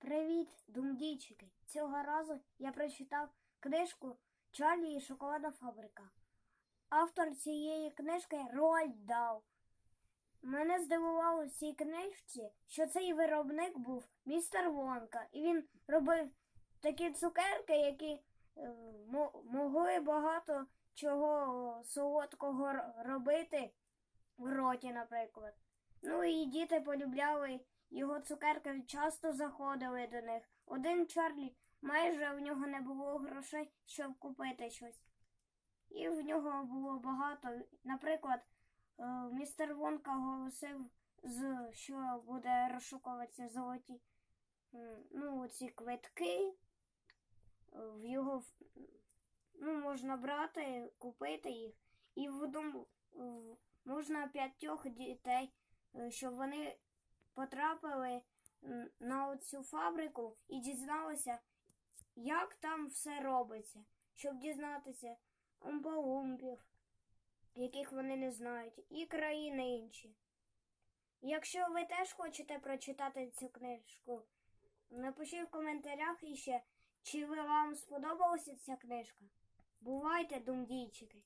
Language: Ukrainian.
Привіт, думдійчики! Цього разу я прочитав книжку Чарлі і шоколадна фабрика. Автор цієї книжки Роальд Дау. Мене здивувало в цій книжці, що цей виробник був містер Вонка, і він робив такі цукерки, які е, могли багато чого солодкого робити в роті, наприклад. Ну і діти полюбляли його цукерки, часто заходили до них. Один Чарлі майже в нього не було грошей, щоб купити щось. І в нього було багато. Наприклад, е, містер Вонка оголосив, що буде розшукуватися золоті ну, ці квитки. В його ну, можна брати, купити їх. І в одному можна п'ятьох дітей, щоб вони потрапили на цю фабрику і дізналися, як там все робиться, щоб дізнатися умпа-умпів, яких вони не знають, і країни інші. Якщо ви теж хочете прочитати цю книжку, напишіть в коментарях іще, чи вам сподобалася ця книжка. Бувайте, думдійчики!